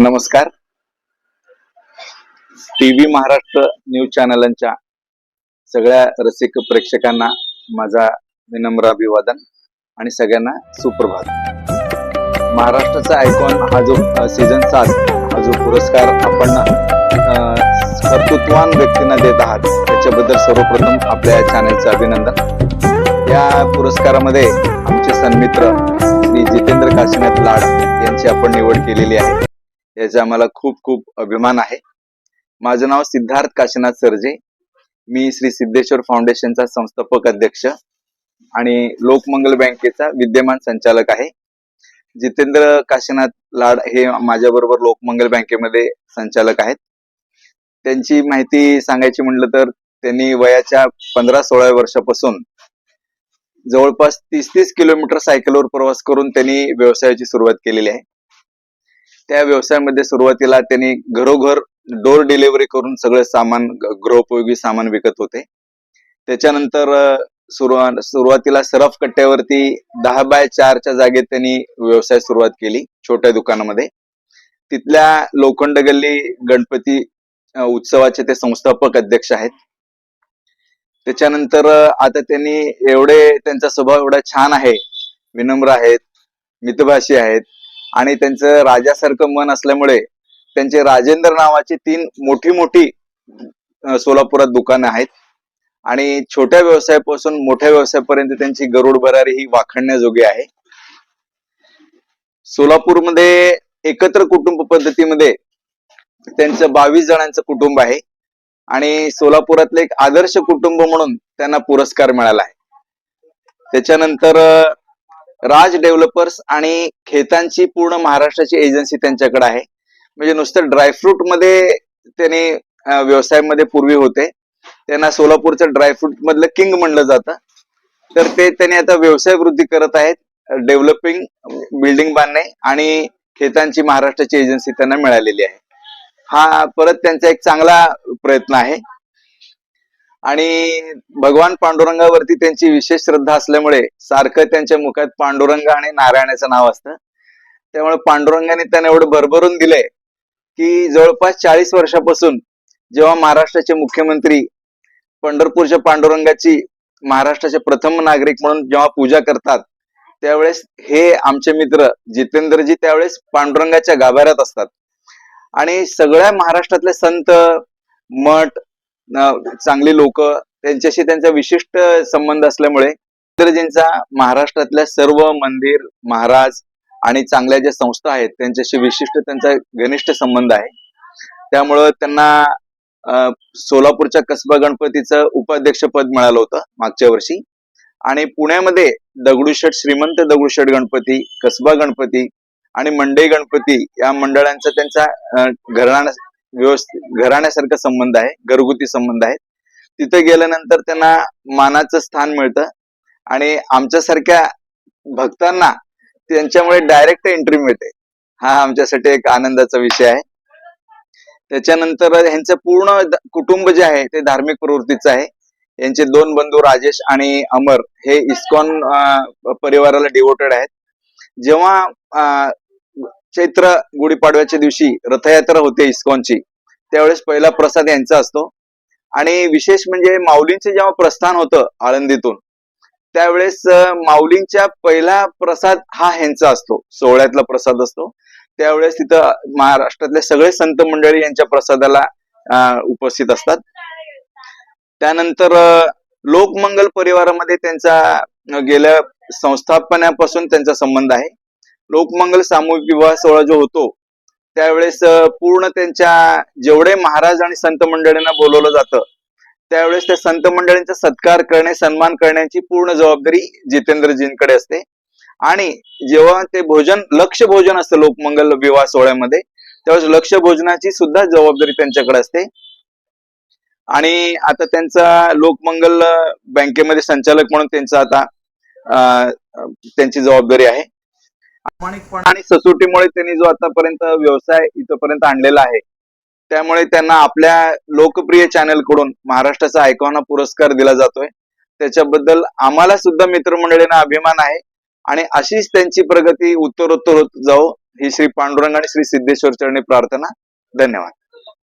नमस्कार. TV Maharashtra news चॅनलांच्या सगळ्या रसिक प्रेक्षकांना माझा विनम्र अभिवादन आणि सगळ्यांना सुप्रभात. महाराष्ट्राचा आयकॉन हा जो सीझन सात हा जो पुरस्कार आपण कर्तृत्वान व्यक्तींना देत आहात त्याच्याबद्दल सर्वप्रथम आपल्या चॅनलचं अभिनंदन. या पुरस्कारामध्ये आमचे सन्मित्र श्री जितेंद्र काशीनाथ लाड यांची आपण निवड केलेली आहे. याचा मला खूप खूप अभिमान आहे. माझं नाव सिद्धार्थ काशीनाथ सरजे. मी श्री सिद्धेश्वर फाउंडेशनचा संस्थापक अध्यक्ष आणि लोकमंगल बँकेचा विद्यमान संचालक आहे. जितेंद्र काशीनाथ लाड हे माझ्याबरोबर लोकमंगल बँकेमध्ये संचालक आहेत. त्यांची माहिती सांगायची म्हटलं तर त्यांनी वयाच्या पंधरा सोळा वर्षापासून जवळपास तीस तीस किलोमीटर सायकलवर प्रवास करून त्यांनी व्यवसायाची सुरुवात केलेली आहे. त्या व्यवसायामध्ये सुरुवातीला त्यांनी घरोघर डोर डिलिव्हरी करून सगळं सामान गृहोपयोगी सामान विकत होते. त्याच्यानंतर सुरुवात सुरुवातीला सरफ कट्ट्यावरती दहा बाय चारच्या जागेत त्यांनी व्यवसाय सुरुवात केली छोट्या दुकानामध्ये. तिथल्या लोखंड गल्ली गणपती उत्सवाचे ते संस्थापक अध्यक्ष आहेत. त्याच्यानंतर आता त्यांनी एवढे त्यांचा स्वभाव एवढा छान आहे. विनम्र आहेत मितभाषी आहेत. आणि त्यांचं राजासारखं मन असल्यामुळे त्यांचे राजेंद्र नावाची तीन मोठी मोठी सोलापुरात दुकानं आहेत. आणि छोट्या व्यवसायापासून मोठ्या व्यवसायापर्यंत त्यांची गरुड भरारी ही वाखाणण्याजोगी आहे. सोलापूरमध्ये एकत्र कुटुंब पद्धतीमध्ये त्यांचं बावीस जणांचं कुटुंब आहे. आणि सोलापुरातलं एक आदर्श कुटुंब म्हणून त्यांना पुरस्कार मिळाला आहे. त्याच्यानंतर राज डेव्हलपर्स आणि खेतांची पूर्ण महाराष्ट्राची एजन्सी त्यांच्याकडे आहे. म्हणजे नुसतं ड्रायफ्रूटमध्ये त्यांनी व्यवसायामध्ये पूर्वी होते. त्यांना सोलापूरचं ड्रायफ्रूट मधलं किंग म्हणलं जातं. तर ते त्यांनी आता व्यवसाय वृद्धी करत आहेत. डेव्हलपिंग बिल्डिंग बांधणे आणि खेतांची महाराष्ट्राची एजन्सी त्यांना मिळालेली आहे. हा परत त्यांचा एक चांगला प्रयत्न आहे. आणि भगवान पांडुरंगावरती त्यांची विशेष श्रद्धा असल्यामुळे सारखं त्यांच्या मुखात पांडुरंग आणि नारायणाचं नाव असतं. त्यामुळे पांडुरंगाने त्यांना एवढं भरभरून दिलंय की जवळपास चाळीस वर्षापासून जेव्हा महाराष्ट्राचे मुख्यमंत्री पंढरपूरच्या पांडुरंगाची महाराष्ट्राचे प्रथम नागरिक म्हणून जेव्हा पूजा करतात त्यावेळेस हे आमचे मित्र जितेंद्रजी त्यावेळेस पांडुरंगाच्या गाभाऱ्यात असतात. आणि सगळ्या महाराष्ट्रातले संत मठ चांगली लोक त्यांच्याशी त्यांचा विशिष्ट संबंध असल्यामुळे जितेंद्रजींचा महाराष्ट्रातल्या सर्व मंदिर महाराज आणि चांगल्या ज्या संस्था आहेत त्यांच्याशी विशिष्ट त्यांचा घनिष्ठ संबंध आहे. त्यामुळं त्यांना सोलापूरच्या कसबा गणपतीचं उपाध्यक्षपद मिळालं होतं मागच्या वर्षी. आणि पुण्यामध्ये दगडूशेठ श्रीमंत दगडूशेठ गणपती कसबा गणपती आणि मंडई गणपती या मंडळांचा त्यांचा घराणा व्यवस्थित घराण्यासारखा संबंध आहे घरगुती संबंध आहे तिथे गेल्यानंतर त्यांना मानाचं स्थान मिळतं आणि आमच्यासारख्या भक्तांना त्यांच्यामुळे डायरेक्ट एंट्री मिळते. हा आमच्यासाठी एक आनंदाचा विषय आहे. त्याच्यानंतर यांचं पूर्ण कुटुंब जे आहे ते धार्मिक प्रवृत्तीचं आहे. यांचे दोन बंधू राजेश आणि अमर हे इस्कॉन परिवाराला डिवोटेड आहेत. जेव्हा चैत्र गुढीपाडव्याच्या दिवशी रथयात्रा होते इस्कॉनची. त्यावेळेस पहिला प्रसाद यांचा असतो. आणि विशेष म्हणजे माऊलींचे जेव्हा प्रस्थान होतं आळंदीतून त्यावेळेस माऊलींच्या पहिला प्रसाद हा ह्यांचा असतो. सोहळ्यातला प्रसाद असतो. त्यावेळेस तिथं महाराष्ट्रातले सगळे संत मंडळी यांच्या प्रसादाला उपस्थित असतात. त्यानंतर लोकमंगल परिवारामध्ये त्यांचा गेल्या संस्थापनापासून त्यांचा संबंध आहे. लोकमंगल सामूहिक विवाह सोहळा जो होतो त्यावेळेस पूर्ण त्यांच्या जेवढे महाराज आणि संत मंडळींना बोलवलं जातं त्यावेळेस त्या संत मंडळींचा सत्कार करणे सन्मान करण्याची पूर्ण जबाबदारी जितेंद्रजींकडे असते. आणि जेव्हा ते भोजन लक्ष भोजन असतं लोकमंगल विवाह सोहळ्यामध्ये त्यावेळेस लक्ष भोजनाची सुद्धा जबाबदारी त्यांच्याकडे असते. आणि आता त्यांचा लोकमंगल बँकेमध्ये संचालक म्हणून त्यांचा आता त्यांची जबाबदारी आहे. प्रामाणिकपणा. आणि सचोटीमुळे त्यांनी जो आतापर्यंत व्यवसाय इथपर्यंत आणलेला आहे त्यामुळे त्यांना आपल्या लोकप्रिय चॅनलकडून महाराष्ट्राचा आयकॉन पुरस्कार दिला जातोय. त्याच्याबद्दल आम्हाला सुद्धा मित्रमंडळींना अभिमान आहे. आणि अशीच त्यांची प्रगती उत्तरोत्तर होत जाओ ही श्री पांडुरंग आणि श्री सिद्धेश्वर चरणी प्रार्थना. धन्यवाद.